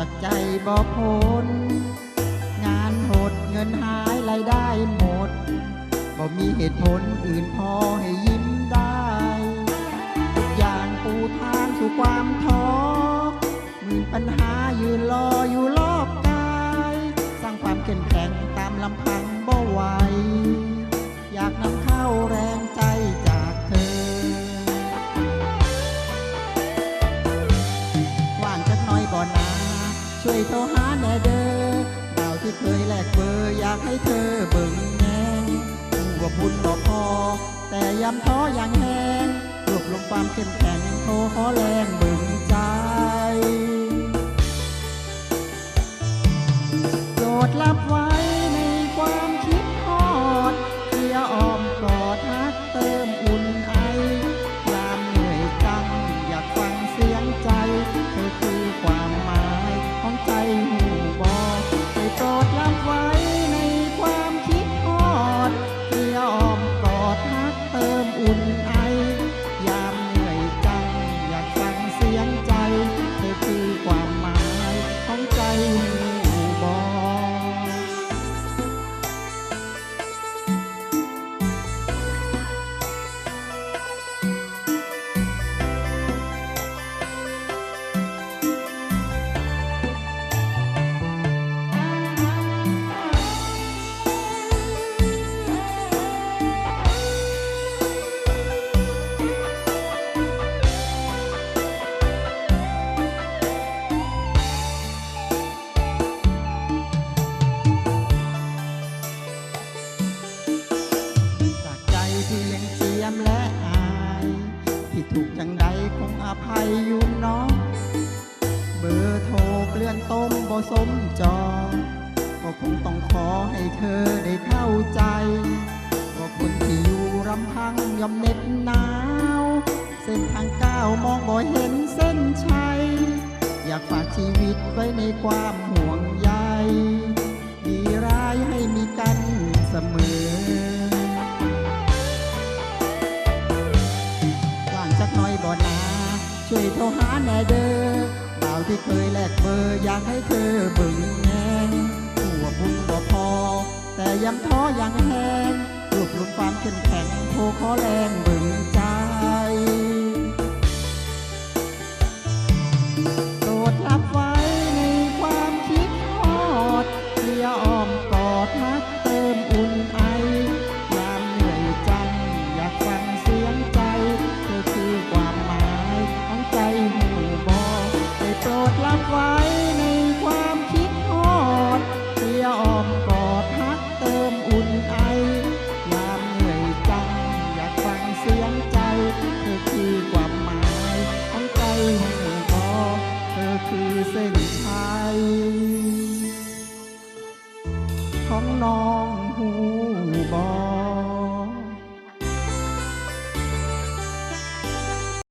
จากใจบ่พ้นงานหดเงินหายรายได้หมดบ่มีเหตุผลอื่นพอให้ยิ้มได้ ทุกอย่างปูทางสู่ความท้อมีปัญหายืนรออยู่รอบกาย สร้างความเข้มแข็งตามลำพังบ่ไหวอยากนำเข้าแรงใจจากเธอ ว่างจักน้อยบ่นา ช่วยโทรหาแน่เด้อดาวที่เคยแลกเบอร์อยากให้เธอเบิ่งแงงรู้ว่าบุญบ่พอ แต่ยำท้ออย่างแห้งรวบรวมความเข้มแข็งโทรขอแรง ภัยอยู่น้อง เบอร์โทรเกลื่อนต้มบ่สมจอ ก็คงต้องขอให้เธอได้เข้าใจ ว่าคนที่อยู่รำพังย่อมเหน็ดหนาว เส้นทางก้าวมองบ่เห็นเส้นชัย อยากฝากชีวิตไว้ในความห่วงใยดีร้ายให้ ช่วยโทรหาแน่เด้อบ่าวที่เคยแลกเบอร์อยากให้เธอเบิ่งแงงหัวาบุญบ่พอ แต่ยังท้อยังแห้งรวบรวมความเข้มแข็งโทรขอแรงเบิ่งใจ ไว้ในความคิดฮอดเตียอ้อมกอดฮักเติมอุ่นไอยามเหนื่อยจอยากฟังเสียงใจ เธอคือความหมายทั้งใจหัวอเธอคือเส้นชัยของน้องหูบอ